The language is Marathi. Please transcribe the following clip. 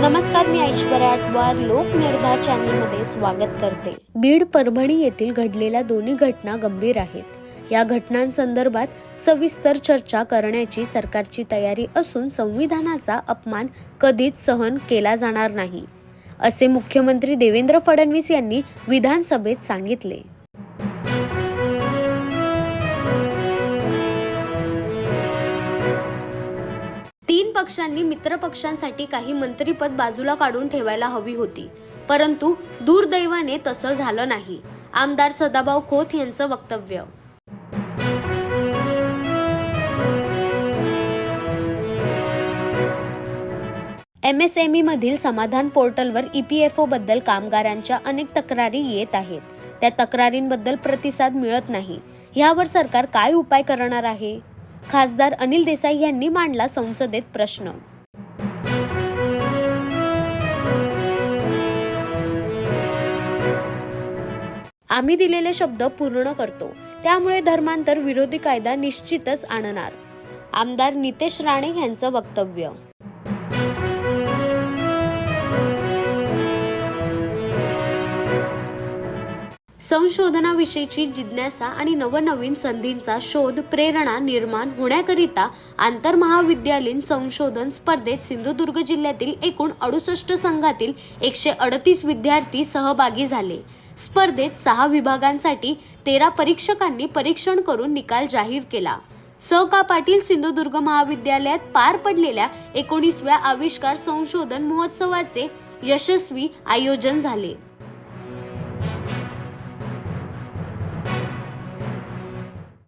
नमस्कार मी ऐश्वर्या आटवार लोक निर्धार चॅनलमध्ये स्वागत करते. बीड परभणी येथील घडलेल्या दोन्ही घटना गंभीर आहेत. या घटनांसंदर्भात सविस्तर चर्चा करण्याची सरकारची तयारी असून संविधानाचा अपमान कधीच सहन केला जाणार नाही असे मुख्यमंत्री देवेंद्र फडणवीस यांनी विधानसभेत सांगितले. पक्षांनी मित्रपक्षांसाठी काही मंत्रीपद बाजूला काढून ठेवायला हवी होती. परंतु दुर्दैवाने तसं झालं नाही. आमदार सदाभाऊ खोत यांचं वक्तव्य. एम एस एम मधील समाधान पोर्टलवर ई पी एफबद्दल कामगारांच्या अनेक तक्रारी येत आहेत. त्या तक्रारींबद्दल प्रतिसाद मिळत नाही. यावर सरकार काय उपाय करणार आहे? खासदार अनिल देसाई यांनी मांडला संसदेत प्रश्न. आम्ही दिलेले शब्द पूर्ण करतो. त्यामुळे धर्मांतर विरोधी कायदा निश्चितच आणणार. आमदार नितेश राणे यांचं वक्तव्य. संशोधनाविषयीची जिज्ञासा आणि नवनवीन संधींचा शोध प्रेरणा निर्माण होण्याकरिता आंतरमहाविद्यालयीन संशोधन स्पर्धेत सिंधुदुर्ग जिल्ह्यातील एकूण अडुसष्ट संघातील एकशे अडतीस विद्यार्थी सहभागी झाले. स्पर्धेत सहा विभागांसाठी तेरा परीक्षकांनी परीक्षण करून निकाल जाहीर केला. स का पाटील सिंधुदुर्ग महाविद्यालयात पार पडलेल्या एकोणीसव्या आविष्कार संशोधन महोत्सवाचे यशस्वी आयोजन झाले.